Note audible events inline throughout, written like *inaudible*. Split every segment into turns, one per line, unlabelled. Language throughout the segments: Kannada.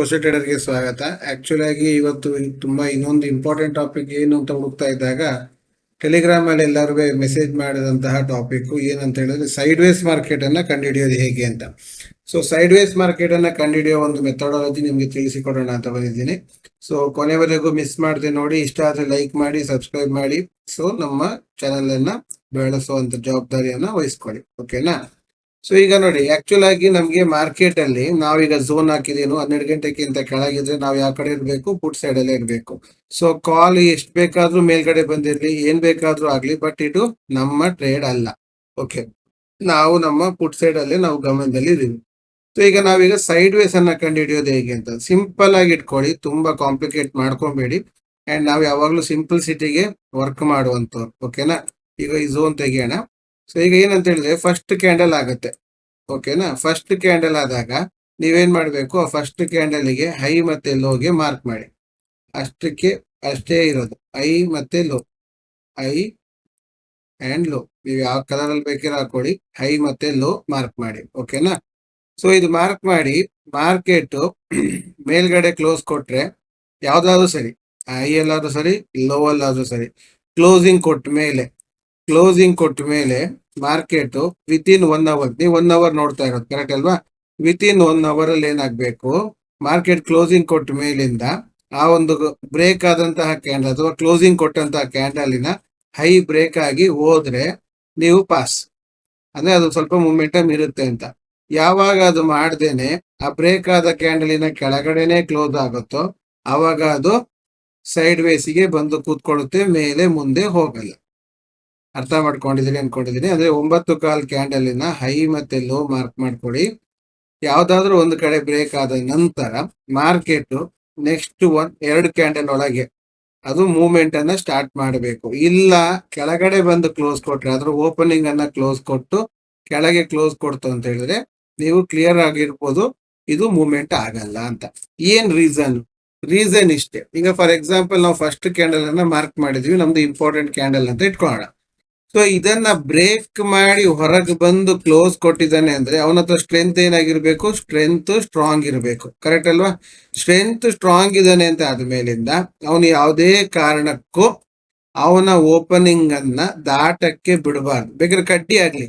ಕೋಶಲ್ ಟ್ರೇಡರ್ಗೆ ಸ್ವಾಗತ. ಆಕ್ಚುಲಿ ಆಗಿ ಇವತ್ತು ತುಂಬ ಇನ್ನೊಂದು ಇಂಪಾರ್ಟೆಂಟ್ ಟಾಪಿಕ್ ಏನು ಅಂತ ಹುಡುಕ್ತಾ ಇದ್ದಾಗ ಟೆಲಿಗ್ರಾಮ್ ಅಲ್ಲಿ ಎಲ್ಲರೂ ಮೆಸೇಜ್ ಮಾಡಿದಂತಹ ಟಾಪಿಕ್ ಏನಂತ ಹೇಳಿದ್ರೆ ಸೈಡ್ ವೇಸ್ ಮಾರ್ಕೆಟ್ ಅನ್ನ ಕಂಡುಹಿಡಿಯೋದು ಹೇಗೆ ಅಂತ. ಸೊ ಸೈಡ್ ವೇಸ್ ಮಾರ್ಕೆಟ್ ಅನ್ನ ಕಂಡುಹಿಡಿಯೋ ಒಂದು ಮೆಥಡಾಲಜಿ ನಿಮಗೆ ತಿಳಿಸಿಕೊಡೋಣ ಅಂತ ಬಂದಿದ್ದೀನಿ. ಸೊ ಕೊನೆವರೆಗೂ ಮಿಸ್ ಮಾಡದೆ ನೋಡಿ, ಇಷ್ಟ ಆದ್ರೆ ಲೈಕ್ ಮಾಡಿ ಸಬ್ಸ್ಕ್ರೈಬ್ ಮಾಡಿ. ಸೊ ನಮ್ಮ ಚಾನೆಲ್ ಅನ್ನ ಬೆಳೆಸುವಂತ ಜವಾಬ್ದಾರಿಯನ್ನ ವಹಿಸ್ಕೊಳ್ಳಿ. ಓಕೆನಾ ಸೊ ಈಗ ನೋಡಿ ಆಕ್ಚುಲ್ ಆಗಿ ನಮ್ಗೆ ಮಾರ್ಕೆಟ್ ಅಲ್ಲಿ ನಾವೀಗ ಝೋನ್ ಹಾಕಿದೀನು, ಹನ್ನೆರಡು ಗಂಟೆಗಿಂತ ಕೆಳಗಿದ್ರೆ ನಾವು ಯಾವ ಕಡೆ ಇರ್ಬೇಕು? ಪುಟ್ ಸೈಡ್ ಅಲ್ಲೇ ಇರ್ಬೇಕು. ಸೊ ಕಾಲ್ ಎಷ್ಟ್ ಬೇಕಾದ್ರೂ ಮೇಲ್ಗಡೆ ಬಂದಿರ್ಲಿ, ಏನ್ ಬೇಕಾದ್ರೂ ಆಗ್ಲಿ ಬಟ್ ಇದು ನಮ್ಮ ಟ್ರೇಡ್ ಅಲ್ಲ. ಓಕೆ ನಾವು ನಮ್ಮ ಪುಟ್ ಸೈಡ್ ಅಲ್ಲೇ ನಾವು ಗಮನದಲ್ಲಿ ಇದೀವಿ ಸೊ ಈಗ ನಾವೀಗ ಸೈಡ್ ವೇಸ್ ಅನ್ನ ಕಂಡು ಹಿಡಿಯೋದು ಹೇಗೆ ಅಂತ. ಸಿಂಪಲ್ ಆಗಿ ಇಟ್ಕೊಳ್ಳಿ, ತುಂಬಾ ಕಾಂಪ್ಲಿಕೇಟ್ ಮಾಡ್ಕೊಬೇಡಿ. ಅಂಡ್ ನಾವು ಯಾವಾಗ್ಲೂ ಸಿಂಪಲ್ಸಿಟಿಗೆ ವರ್ಕ್ ಮಾಡುವಂತವ್ರು ಓಕೆನಾ ಈಗ ಈ ಝೋನ್ ತೆಗಿಯೋಣ. ಸೊ ಈಗ ಏನಂತ ಹೇಳಿದ್ರೆ ಫಸ್ಟ್ ಕ್ಯಾಂಡಲ್ ಆಗುತ್ತೆ. ಓಕೆನಾ ಫಸ್ಟ್ ಕ್ಯಾಂಡಲ್ ಆದಾಗ ನೀವೇನ್ ಮಾಡಬೇಕು? ಆ ಫಸ್ಟ್ ಕ್ಯಾಂಡಲ್ಗೆ ಹೈ ಮತ್ತೆ ಲೋಗೆ ಮಾರ್ಕ್ ಮಾಡಿ. ಅಷ್ಟಕ್ಕೆ ಅಷ್ಟೇ ಇರೋದು. ಐ ಮತ್ತೆ ಲೋ ಐ ಅಂಡ್ ಲೋ ನೀವು ಯಾವ ಕಲರ್ ಅಲ್ಲಿ ಬೇಕಿರೋ ಹಾಕೊಳ್ಳಿ ಹೈ ಮತ್ತೆ ಲೋ ಮಾರ್ಕ್ ಮಾಡಿ. ಓಕೆನಾ ಸೊ ಇದು ಮಾರ್ಕ್ ಮಾಡಿ ಮಾರ್ಕೆಟ್ *clears throat* ಮೇಲ್ಗಡೆ ಕ್ಲೋಸ್ ಕೊಟ್ರೆ ಯಾವ್ದಾದ್ರು ಸರಿ ಹೈ ಅಲ್ಲಾದ್ರೂ ಸರಿ ಲೋ ಅಲ್ಲಾದ್ರೂ ಸರಿ ಕ್ಲೋಸಿಂಗ್ ಕೊಟ್ಟ ಮೇಲೆ ಕ್ಲೋಸಿಂಗ್ ಕೊಟ್ಟ ಮೇಲೆ market with in one hour ನೀವು ಒನ್ ಅವರ್ ನೋಡ್ತಾ ಇರೋದು ಕರೆಕ್ಟ್ ಅಲ್ವಾ? ವಿತ್ ಇನ್ ಒನ್ ಅವರ್ ಅಲ್ಲಿ ಏನಾಗ್ಬೇಕು? ಮಾರ್ಕೆಟ್ ಕ್ಲೋಸಿಂಗ್ ಕೊಟ್ಟ ಮೇಲಿಂದ ಆ ಒಂದು ಬ್ರೇಕ್ ಆದಂತಹ ಕ್ಯಾಂಡಲ್ ಅಥವಾ ಕ್ಲೋಸಿಂಗ್ ಕೊಟ್ಟಂತಹ ಕ್ಯಾಂಡಲಿನ ಹೈ ಬ್ರೇಕ್ ಆಗಿ ಹೋದ್ರೆ ನೀವು ಪಾಸ್ ಅಂದ್ರೆ ಅದು ಸ್ವಲ್ಪ ಮೂಮೆಂಟಮ್ ಇರುತ್ತೆ ಅಂತ. ಯಾವಾಗ ಅದು ಮಾಡ್ದೇನೆ, ಆ ಬ್ರೇಕ್ ಆದ ಕ್ಯಾಂಡಲಿನ ಕೆಳಗಡೆನೆ ಕ್ಲೋಸ್ ಆಗುತ್ತೋ ಆವಾಗ ಅದು ಸೈಡ್ ವೇಸಿಗೆ ಬಂದು ಕೂತ್ಕೊಳ್ಳುತ್ತೆ, ಮೇಲೆ ಮುಂದೆ ಹೋಗಲ್ಲ. ಅರ್ಥ ಮಾಡ್ಕೊಂಡಿದ್ದೀನಿ ಅನ್ಕೊಂಡಿದ್ದೀನಿ ಅಂದ್ರೆ ಒಂಬತ್ತು ಕಾಲ್ ಕ್ಯಾಂಡಲಿನ ಹೈ ಮತ್ತೆ ಲೋ ಮಾರ್ಕ್ ಮಾಡ್ಕೊಳ್ಳಿ. ಯಾವ್ದಾದ್ರು ಒಂದು ಕಡೆ ಬ್ರೇಕ್ ಆದ ನಂತರ ಮಾರ್ಕೆಟ್ ನೆಕ್ಸ್ಟ್ ಒನ್, ಎರಡು ಕ್ಯಾಂಡಲ್ ಒಳಗೆ ಅದು ಮೂವ್ಮೆಂಟ್ ಅನ್ನ ಸ್ಟಾರ್ಟ್ ಮಾಡಬೇಕು. ಇಲ್ಲ, ಕೆಳಗಡೆ ಬಂದು ಕ್ಲೋಸ್ ಕೊಟ್ರೆ ಅದ್ರ ಓಪನಿಂಗ್ ಅನ್ನ ಕ್ಲೋಸ್ ಕೊಟ್ಟು ಕೆಳಗೆ ಕ್ಲೋಸ್ ಕೊಡ್ತು ಅಂತ ಹೇಳಿದ್ರೆ ನೀವು ಕ್ಲಿಯರ್ ಆಗಿರ್ಬೋದು, ಇದು ಮೂವ್ಮೆಂಟ್ ಆಗಲ್ಲ ಅಂತ. ಏನ್ ರೀಸನ್? ರೀಸನ್ ಇಷ್ಟೇ. ಈಗ ಫಾರ್ ಎಕ್ಸಾಂಪಲ್ ನಾವು ಫಸ್ಟ್ ಕ್ಯಾಂಡಲ್ ಅನ್ನ ಮಾರ್ಕ್ ಮಾಡಿದ್ವಿ, ನಮ್ದು ಇಂಪಾರ್ಟೆಂಟ್ ಕ್ಯಾಂಡಲ್ ಅಂತ ಇಟ್ಕೊಳ್ಳೋಣ. ಸೊ ಇದನ್ನ ಬ್ರೇಕ್ ಮಾಡಿ ಹೊರಗೆ ಬಂದು ಕ್ಲೋಸ್ ಕೊಟ್ಟಿದ್ದಾನೆ ಅಂದ್ರೆ ಅವನ ಹತ್ರ ಸ್ಟ್ರೆಂತ್ ಏನಾಗಿರ್ಬೇಕು? ಸ್ಟ್ರೆಂತ್ ಸ್ಟ್ರಾಂಗ್ ಇರಬೇಕು. ಕರೆಕ್ಟ್ ಅಲ್ವಾ? ಸ್ಟ್ರೆಂತ್ ಸ್ಟ್ರಾಂಗ್ ಇದ್ದಾನೆ ಅಂತ ಆದ್ಮೇಲಿಂದ ಅವನು ಯಾವುದೇ ಕಾರಣಕ್ಕೂ ಅವನ ಓಪನಿಂಗ್ ಅನ್ನ ದಾಟಕ್ಕೆ ಬಿಡಬಾರ್ದು. ಬೇಕಾದ್ರೆ ಕಡ್ಡಿ ಆಗ್ಲಿ.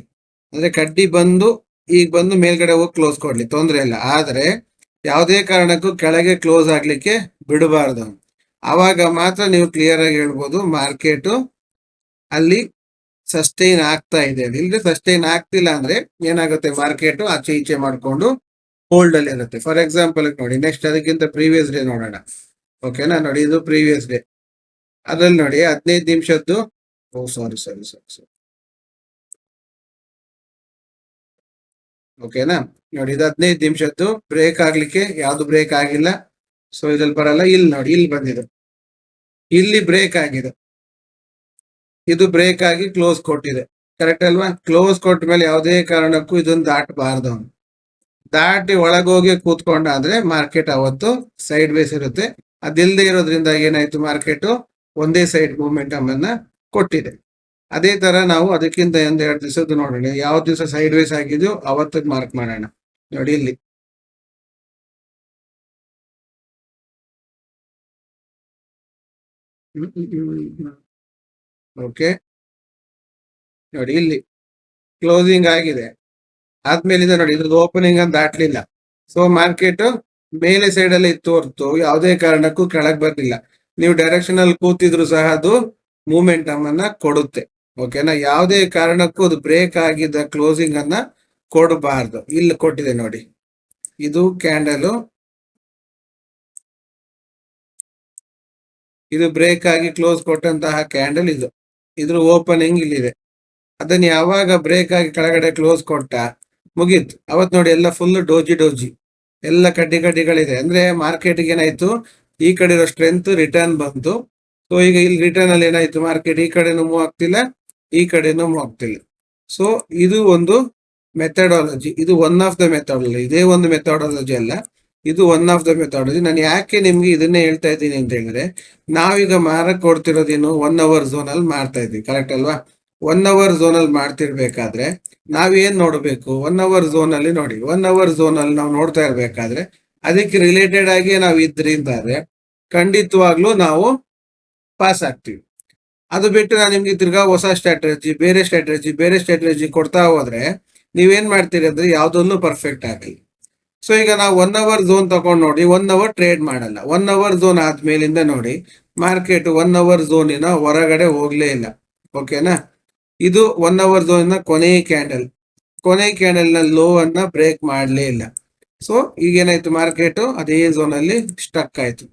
ಅಂದ್ರೆ ಕಡ್ಡಿ ಬಂದು, ಈಗ ಬಂದು ಮೇಲ್ಗಡೆ ಹೋಗಿ ಕ್ಲೋಸ್ ಕೊಡ್ಲಿ. ತೊಂದರೆ ಇಲ್ಲ. ಆದ್ರೆ ಯಾವುದೇ ಕಾರಣಕ್ಕೂ ಕೆಳಗೆ ಕ್ಲೋಸ್ ಆಗ್ಲಿಕ್ಕೆ ಬಿಡಬಾರ್ದು ಅವಾಗ ಮಾತ್ರ ನೀವು ಕ್ಲಿಯರ್ ಆಗಿ ಹೇಳ್ಬೋದು ಮಾರ್ಕೆಟು ಅಲ್ಲಿ ಸಸ್ಟೈನ್ ಆಗ್ತಾ ಇದೆ ಇಲ್ಲದೆ ಸಸ್ಟೈನ್ ಆಗ್ತಿಲ್ಲ ಅಂದ್ರೆ ಏನಾಗುತ್ತೆ? ಮಾರ್ಕೆಟ್ ಆಚೆ ಈಚೆ ಮಾಡಿಕೊಂಡು ಹೋಲ್ಡ್ ಅಲ್ಲಿ ಇರುತ್ತೆ. ಫಾರ್ ಎಕ್ಸಾಂಪಲ್ ನೋಡಿ ನೆಕ್ಸ್ಟ್ ಅದಕ್ಕಿಂತ ಪ್ರೀವಿಯಸ್ ಡೇ ನೋಡೋಣ. ಓಕೆನಾ ನೋಡಿ, ಇದು ಪ್ರೀವಿಯಸ್ ಡೇ ಅದ್ರಲ್ಲಿ ನೋಡಿ, ಹದಿನೈದು ನಿಮಿಷದ್ದು ಓ ಸಾರಿ ಸಾರಿ ಸಾರಿ ಸಾರಿ ಓಕೆನಾ ನೋಡಿ, ಇದು ಹದಿನೈದು ನಿಮಿಷದ್ದು. ಬ್ರೇಕ್ ಆಗ್ಲಿಕ್ಕೆ ಯಾವ್ದು ಬ್ರೇಕ್ ಆಗಿಲ್ಲ. ಸೊ ಇದ್ರಲ್ಲಿ ಬರಲ್ಲ. ಇಲ್ಲಿ ನೋಡಿ, ಇಲ್ಲಿ ಬಂದಿದೆ. ಇಲ್ಲಿ ಬ್ರೇಕ್ ಆಗಿದೆ. ಇದು ಬ್ರೇಕ್ ಆಗಿ ಕ್ಲೋಸ್ ಕೊಟ್ಟಿದೆ ಕರೆಕ್ಟ್ ಅಲ್ವಾ? ಕ್ಲೋಸ್ ಕೊಟ್ಟ ಮೇಲೆ ಯಾವುದೇ ಕಾರಣಕ್ಕೂ ಇದನ್ನ ದಾಟಬಾರ್ದು ಅವನು. ದಾಟಿ ಒಳಗೋಗಿ ಕೂತ್ಕೊಂಡ ಅಂದ್ರೆ ಮಾರ್ಕೆಟ್ ಅವತ್ತು ಸೈಡ್ ವೇಸ್ ಇರುತ್ತೆ. ಅದಿಲ್ಲದೆ ಇರೋದ್ರಿಂದ ಏನಾಯ್ತು ಮಾರ್ಕೆಟ್ ಒಂದೇ ಸೈಡ್ ಮೂವ್ಮೆಂಟ್ ಅನ್ನ ಕೊಟ್ಟಿದೆ. ಅದೇ ತರ ನಾವು ಅದಕ್ಕಿಂತ ಒಂದ್ ಎರಡು ದಿವಸದ್ದು ನೋಡೋಣ. ಯಾವ ದಿವಸ ಸೈಡ್ ವೇಸ್ ಆಗಿದೆಯೋ ಅವತ್ತಿಗೆ ಮಾರ್ಕ್ ಮಾಡೋಣ. ನೋಡಿ ಇಲ್ಲಿ. ಓಕೆ? ನೋಡಿ, ಇಲ್ಲಿ ಕ್ಲೋಸಿಂಗ್ ಆಗಿದೆ. ಆದ್ಮೇಲಿಂದ ನೋಡಿ, ಇದ್ರದ್ದು ಓಪನಿಂಗ್ ಅಂತ ದಾಟ್ಲಿಲ್ಲ ಸೊ ಮಾರ್ಕೆಟ್ ಮೇಲೆ ಸೈಡ್ ಅಲ್ಲಿ ಇತ್ತು ಯಾವುದೇ ಕಾರಣಕ್ಕೂ ಕೆಳಗೆ ಬರ್ಲಿಲ್ಲ. ನೀವು ಡೈರೆಕ್ಷನ್ ಅಲ್ಲಿ ಕೂತಿದ್ರು ಸಹ ಅದು ಮೂಮೆಂಟ್ ಅನ್ನ ಕೊಡುತ್ತೆ. ಓಕೆನಾ ಯಾವುದೇ ಕಾರಣಕ್ಕೂ ಅದು ಬ್ರೇಕ್ ಆಗಿದ್ದ ಕ್ಲೋಸಿಂಗ್ ಅನ್ನ ಕೊಡಬಾರ್ದು. ಇಲ್ಲಿ ಕೊಟ್ಟಿದೆ ನೋಡಿ. ಇದು ಕ್ಯಾಂಡಲ್ ಇದು ಬ್ರೇಕ್ ಆಗಿ ಕ್ಲೋಸ್ ಕೊಟ್ಟಂತಹ ಕ್ಯಾಂಡಲ್ ಇದು. ಇದ್ರ ಓಪನಿಂಗ್ ಇಲ್ಲಿದೆ. ಅದನ್ನ ಯಾವಾಗ ಬ್ರೇಕ್ ಆಗಿ ಕೆಳಗಡೆ ಕ್ಲೋಸ್ ಕೊಟ್ಟ, ಮುಗೀತು. ಅವತ್ ನೋಡಿ ಎಲ್ಲ ಫುಲ್ ಡೋಜಿ ಡೋಜಿ ಎಲ್ಲ ಕಡ್ಡಿ ಕಡ್ಡಿಗಳಿದೆ. ಅಂದ್ರೆ ಮಾರ್ಕೆಟ್ಗೆ ಏನಾಯ್ತು? ಈ ಕಡೆ ಇರೋ ಸ್ಟ್ರೆಂತ್ ರಿಟರ್ನ್ ಬಂತು. ಸೊ ಈಗ ಇಲ್ಲಿ ರಿಟರ್ನ್ ಅಲ್ಲಿ ಏನಾಯ್ತು? ಮಾರ್ಕೆಟ್ ಈ ಕಡೆನೂ ಮೂವ್ ಆಗ್ತಿಲ್ಲ, ಈ ಕಡೆನೂ ಮೂವ್ ಆಗ್ತಿಲ್ಲ. ಸೊ ಇದು ಒಂದು ಮೆಥಡಾಲಜಿ ಇದು ಒನ್ ಆಫ್ ದ ಮೆಥಡಾಲಜಿ ಇದೇ ಒಂದು ಮೆಥಡಾಲಜಿ ಅಲ್ಲ. ಇದು ಒನ್ ಆಫ್ ದ ಮೆಥಡಾಲಜಿ ನಾನು ಯಾಕೆ ನಿಮ್ಗೆ ಇದನ್ನೇ ಹೇಳ್ತಾ ಇದ್ದೀನಿ ಅಂತ ಹೇಳಿದ್ರೆ, ನಾವೀಗ ಮಾರಕ್ ಕೊಡ್ತಿರೋದೇನು ಒನ್ ಅವರ್ ಝೋನ್ ಅಲ್ಲಿ ಮಾಡ್ತಾ ಇದ್ವಿ ಕರೆಕ್ಟ್ ಅಲ್ವಾ? ಒನ್ ಅವರ್ ಝೋನ್ ಅಲ್ಲಿ ಮಾಡ್ತಿರ್ಬೇಕಾದ್ರೆ ನಾವೇನ್ ನೋಡ್ಬೇಕು? ಒನ್ ಅವರ್ ಝೋನ್ ಅಲ್ಲಿ ನೋಡಿ ಒನ್ ಅವರ್ ಝೋನ್ ಅಲ್ಲಿ ನಾವು ನೋಡ್ತಾ ಇರ್ಬೇಕಾದ್ರೆ ಅದಕ್ಕೆ ರಿಲೇಟೆಡ್ ಆಗಿ ನಾವು ಇದ್ರಿಂದ ಆದ್ರೆ ಖಂಡಿತವಾಗ್ಲೂ ನಾವು ಪಾಸ್ ಆಗ್ತೀವಿ. ಅದು ಬಿಟ್ಟು ನಾನು ನಿಮ್ಗೆ ತಿರ್ಗಾ ಹೊಸ ಸ್ಟ್ರಾಟಜಿ ಬೇರೆ ಸ್ಟ್ರಾಟಜಿ ಬೇರೆ ಸ್ಟ್ರಾಟಜಿ ಕೊಡ್ತಾ ಹೋದ್ರೆ ನೀವೇನ್ ಮಾಡ್ತೀರಿ ಅಂದ್ರೆ ಯಾವ್ದೊಂದು ಪರ್ಫೆಕ್ಟ್ ಆಗಲ್ಲ. ಸೊ ಈಗ ನಾವು ಒನ್ ಅವರ್ ಝೋನ್ ತಗೊಂಡು ನೋಡಿ ಒನ್ ಅವರ್ ಟ್ರೇಡ್ ಮಾಡಲ್ಲ. ಒನ್ ಅವರ್ ಝೋನ್ ಆದ್ಮೇಲಿಂದ ನೋಡಿ ಮಾರ್ಕೆಟ್ ಒನ್ ಅವರ್ ಝೋನಿನ ಹೊರಗಡೆ ಹೋಗ್ಲೇ ಇಲ್ಲ. ಓಕೆನಾ ಇದು ಒನ್ ಅವರ್ ಝೋನ್ ಕೊನೆಯ ಕ್ಯಾಂಡಲ್ ಕೊನೆ ಕ್ಯಾಂಡಲ್ನ ಲೋ ಅನ್ನ ಬ್ರೇಕ್ ಮಾಡಲೇ ಇಲ್ಲ. ಸೊ ಈಗೇನಾಯ್ತು ಮಾರ್ಕೆಟ್ ಅದೇ ಝೋನ್ ಸ್ಟಕ್ ಆಯ್ತು.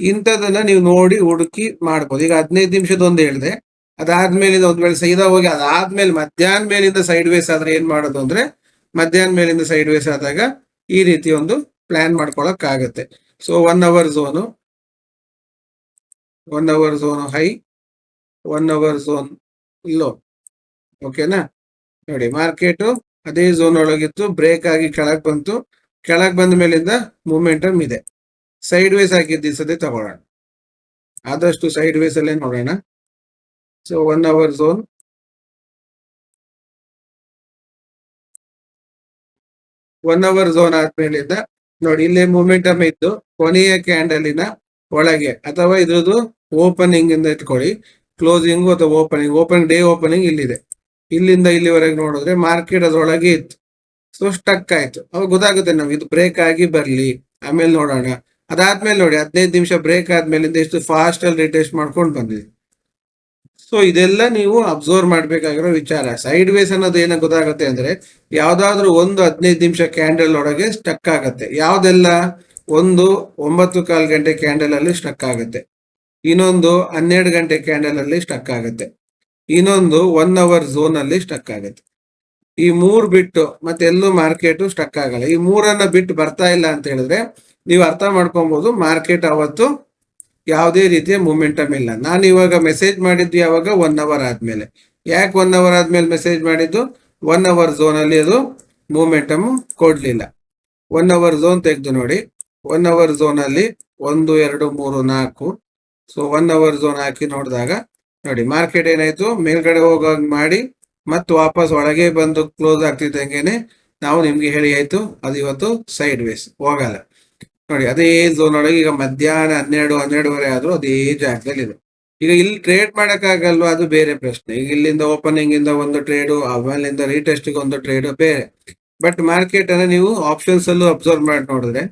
ಇಂಥದನ್ನ ನೀವು ನೋಡಿ ಹುಡುಕಿ ಮಾಡ್ಬೋದು. ಈಗ ಹದಿನೈದು ನಿಮಿಷದ ಒಂದು ಹೇಳಿದೆ. ಅದಾದ್ಮೇಲೆ ಒಂದ್ ವೇಳೆ ಸೈದಾ ಹೋಗಿ, ಅದಾದ್ಮೇಲೆ ಮಧ್ಯಾಹ್ನ ಮೇಲಿಂದ ಸೈಡ್ ವೇಸ್ ಆದ್ರೆ ಏನ್ ಮಾಡೋದು ಅಂದ್ರೆ, ಮಧ್ಯಾಹ್ನ ಮೇಲಿಂದ ಸೈಡ್ ವೇಸ್ ಆದಾಗ ಈ ರೀತಿ ಒಂದು ಪ್ಲಾನ್ ಮಾಡ್ಕೊಳಕ್ ಆಗತ್ತೆ so one hour zone one hour zone high one hour zone low ಓಕೆನಾ ನೋಡಿ ಮಾರ್ಕೆಟ್ ಅದೇ ಝೋನ್ ಒಳಗಿತ್ತು ಬ್ರೇಕ್ ಆಗಿ ಕೆಳಗೆ ಬಂತು. ಕೆಳಗೆ ಬಂದ ಮೇಲಿಂದ ಮೂಮೆಂಟಮ್ ಇದೆ. ಸೈಡ್ ವೇಸ್ ಆಗಿದ್ದು ಈ ತಗೊಳ್ಳೋಣ. ಆದಷ್ಟು ಸೈಡ್ ವೇಸ್ ಅಲ್ಲೇ ನೋಡೋಣ. So one hour zone one hour zone ಆದ್ಮೇಲಿಂದ ನೋಡಿ, ಇಲ್ಲೇ ಮೂಮೆಂಟಮ್ ಇತ್ತು ಕೊನೆಯ ಕ್ಯಾಂಡಲಿನ ಒಳಗೆ, ಅಥವಾ ಇದ್ರದ್ದು ಓಪನಿಂಗ್ ಇಂದ ಇಟ್ಕೊಳ್ಳಿ. ಕ್ಲೋಸಿಂಗ್ ಅಥವಾ ಓಪನಿಂಗ್ ಓಪನಿಂಗ್ ಡೇ ಓಪನಿಂಗ್ ಇಲ್ಲಿದೆ. ಇಲ್ಲಿಂದ ಇಲ್ಲಿವರೆಗೆ ನೋಡಿದ್ರೆ ಮಾರ್ಕೆಟ್ ಅದರೊಳಗೆ ಇತ್ತು. ಸೊ ಸ್ಟಕ್ ಆಯ್ತು. ಅವಾಗ ಗೊತ್ತಾಗುತ್ತೆ ನಮ್ಗೆ, ಇದು ಬ್ರೇಕ್ ಆಗಿ ಬರ್ಲಿ. ಆಮೇಲೆ ನೋಡೋಣ. ಅದಾದ್ಮೇಲೆ ನೋಡಿ, ಹದಿನೈದು ನಿಮಿಷ ಬ್ರೇಕ್ ಆದ್ಮೇಲಿಂದ ಎಷ್ಟು ಫಾಸ್ಟ್ ಅಲ್ಲಿ ರಿಟೇಸ್ಟ್ ಮಾಡ್ಕೊಂಡು ಬಂದಿದೆ ಸೊ ಇದೆಲ್ಲ ನೀವು ಅಬ್ಸರ್ವ್ ಮಾಡಬೇಕಾಗಿರೋ ವಿಚಾರ. ಸೈಡ್ ವೇಸ್ ಅನ್ನೋದು ಏನೋ ಗೊತ್ತಾಗುತ್ತೆ ಅಂದ್ರೆ, ಯಾವ್ದಾದ್ರು ಒಂದು ಹದಿನೈದು ನಿಮಿಷ ಕ್ಯಾಂಡಲ್ ಒಳಗೆ ಸ್ಟಕ್ ಆಗುತ್ತೆ. ಯಾವ್ದೆಲ್ಲ? ಒಂದು ಒಂಬತ್ತು ಕಾಲು ಗಂಟೆ ಕ್ಯಾಂಡಲ್ ಅಲ್ಲಿ ಸ್ಟಕ್ ಆಗುತ್ತೆ. ಇನ್ನೊಂದು ಹನ್ನೆರಡು ಗಂಟೆ ಕ್ಯಾಂಡಲ್ ಅಲ್ಲಿ ಸ್ಟಕ್ ಆಗುತ್ತೆ. ಇನ್ನೊಂದು ಒನ್ ಅವರ್ ಝೋನ್ ಅಲ್ಲಿ ಸ್ಟಕ್ ಆಗುತ್ತೆ. ಈ ಮೂರ್ ಬಿಟ್ಟು ಮತ್ತೆ ಎಲ್ಲೂ ಮಾರ್ಕೆಟ್ ಸ್ಟಕ್ ಆಗಲ್ಲ. ಈ ಮೂರನ್ನ ಬಿಟ್ಟು ಬರ್ತಾ ಇಲ್ಲ ಅಂತ ಹೇಳಿದ್ರೆ, ನೀವು ಅರ್ಥ ಮಾಡ್ಕೊಬಹುದು ಮಾರ್ಕೆಟ್ ಅವತ್ತು ಯಾವುದೇ ರೀತಿಯ ಮೂಮೆಂಟಮ್ ಇಲ್ಲ. ನಾನು ಇವಾಗ ಮೆಸೇಜ್ ಮಾಡಿದ್ದು ಯಾವಾಗ? ಒನ್ ಅವರ್ ಆದ್ಮೇಲೆ. ಯಾಕೆ ಒನ್ ಅವರ್ ಆದ್ಮೇಲೆ ಮೆಸೇಜ್ ಮಾಡಿದ್ದು? ಒನ್ ಅವರ್ ಝೋನ್ ಅಲ್ಲಿ ಅದು ಮೂಮೆಂಟಮ್ ಕೊಡ್ಲಿಲ್ಲ. ಒನ್ ಅವರ್ ಝೋನ್ ತೆಗೆದು ನೋಡಿ. ಒನ್ ಅವರ್ ಝೋನ್ ಅಲ್ಲಿ ಒಂದು, ಎರಡು, ಮೂರು, ನಾಲ್ಕು. ಸೊ ಒನ್ ಅವರ್ ಝೋನ್ ಹಾಕಿ ನೋಡಿದಾಗ ನೋಡಿ ಮಾರ್ಕೆಟ್ ಏನಾಯ್ತು? ಮೇಲ್ಗಡೆ ಹೋಗೋಂಗ್ ಮಾಡಿ ಮತ್ತೆ ವಾಪಸ್ ಒಳಗೆ ಬಂದು ಕ್ಲೋಸ್ ಆಗ್ತಿದ್ದಂಗೆ ನಾವು ನಿಮ್ಗೆ ಹೇಳಿ ಆಯ್ತು. ಅದು ಇವತ್ತು ಸೈಡ್ ವೇಸ್ ಹೋಗಲ್ಲ. ನೋಡಿ, ಅದೇ ಝೋನ್ ಒಳಗೆ ಈಗ ಮಧ್ಯಾಹ್ನ ಹನ್ನೆರಡು, ಹನ್ನೆರಡುವರೆ ಆದ್ರೂ ಅದೇ ಜಾಗದಲ್ಲಿ ಇದೆ. ಈಗ ಇಲ್ಲಿ ಟ್ರೇಡ್ ಮಾಡೋಕ್ಕಾಗಲ್ವಾ? ಅದು ಬೇರೆ ಪ್ರಶ್ನೆ. ಈಗ ಇಲ್ಲಿಂದ ಓಪನಿಂಗ್ ಇಂದ ಒಂದು ಟ್ರೇಡು ಆಮೇಲಿಂದ ರೀಟೆಸ್ಟಿಗೆ ಒಂದು ಟ್ರೇಡು ಬೇರೆ. ಬಟ್ ಮಾರ್ಕೆಟ್ ಅನ್ನ ನೀವು ಆಪ್ಷನ್ಸ್ ಅಲ್ಲೂ ಅಬ್ಸರ್ವ್ ಮಾಡಿ ನೋಡಿದ್ರೆ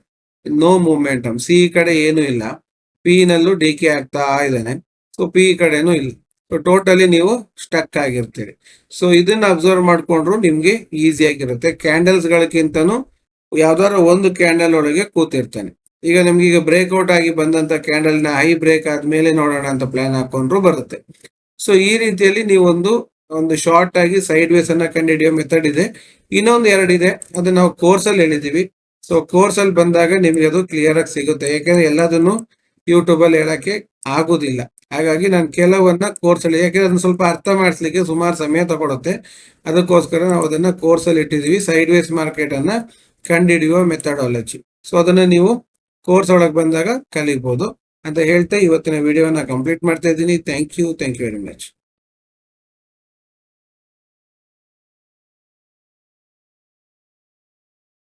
ನೋ ಮೂಮೆಂಟಮ್ ಸಿ ಕಡೆ ಏನು ಇಲ್ಲ. ಪಿ ನಲ್ಲೂ ಡಿ ಕೆ ಆಗ್ತಾ ಇದ್ದಾನೆ. ಸೊ ಪಿ ಕಡೆನೂ ಇಲ್ಲ. ಸೊ ಟೋಟಲಿ ನೀವು ಸ್ಟಕ್ ಆಗಿರ್ತೀರಿ. ಸೊ ಇದನ್ನ ಅಬ್ಸರ್ವ್ ಮಾಡ್ಕೊಂಡ್ರು ನಿಮ್ಗೆ ಈಸಿ ಆಗಿರುತ್ತೆ. ಕ್ಯಾಂಡಲ್ಸ್ ಗಳಕ್ಕಿಂತನೂ ಯಾವ್ದಾದ್ರು ಒಂದು ಕ್ಯಾಂಡಲ್ ಒಳಗೆ ಕೂತಿರ್ತಾನೆ. ಈಗ ನಿಮ್ಗೆ ಈಗ ಬ್ರೇಕ್ಔಟ್ ಆಗಿ ಬಂದಂತ ಕ್ಯಾಂಡಲ್ನ ಹೈ ಬ್ರೇಕ್ ಆದ್ಮೇಲೆ ನೋಡೋಣ ಅಂತ ಪ್ಲಾನ್ ಹಾಕೊಂಡ್ರು ಬರುತ್ತೆ. ಸೊ ಈ ರೀತಿಯಲ್ಲಿ ನೀವು ಒಂದು ಶಾರ್ಟ್ ಆಗಿ ಸೈಡ್ ವೇಸ್ ಅನ್ನ ಕಂಡುಹಿಡಿಯೋ ಮೆಥಡ್ ಇದೆ. ಇನ್ನೊಂದು ಎರಡು ಇದೆ. ಅದು ನಾವು ಕೋರ್ಸ್ ಅಲ್ಲಿ ಹೇಳಿದೀವಿ ಸೊ ಕೋರ್ಸ್ ಅಲ್ಲಿ ಬಂದಾಗ ನಿಮ್ಗೆ ಅದು ಕ್ಲಿಯರ್ ಆಗಿ ಸಿಗುತ್ತೆ. ಯಾಕಂದ್ರೆ ಎಲ್ಲದನ್ನು ಯೂಟ್ಯೂಬ್ ಅಲ್ಲಿ ಹೇಳಕ್ಕೆ ಆಗುದಿಲ್ಲ. ಹಾಗಾಗಿ ನಾನು ಕೆಲವನ್ನ ಕೋರ್ಸ್ ಅಲ್ಲಿ, ಯಾಕಂದ್ರೆ ಅದನ್ನ ಸ್ವಲ್ಪ ಅರ್ಥ ಮಾಡಿಸ್ಲಿಕ್ಕೆ ಸುಮಾರು ಸಮಯ ತಗೊಳುತ್ತೆ. ಅದಕ್ಕೋಸ್ಕರ ನಾವು ಅದನ್ನ ಕೋರ್ಸ್ ಅಲ್ಲಿ ಇಟ್ಟಿದೀವಿ ಸೈಡ್ ವೇಸ್ ಮಾರ್ಕೆಟ್ ಅನ್ನ ಕಂಡುಹಿಡಿಯುವ ಮೆಥಡಾಲಜಿ ಸೊ ಅದನ್ನ ನೀವು ಕೋರ್ಸ್ ಒಳಗೆ ಬಂದಾಗ ಕಲಿಬಹುದು ಅಂತ ಹೇಳ್ತಾ ಇವತ್ತಿನ ವಿಡಿಯೋನ ಕಂಪ್ಲೀಟ್ ಮಾಡ್ತಾ ಇದ್ದೀನಿ. Thank you thank you very much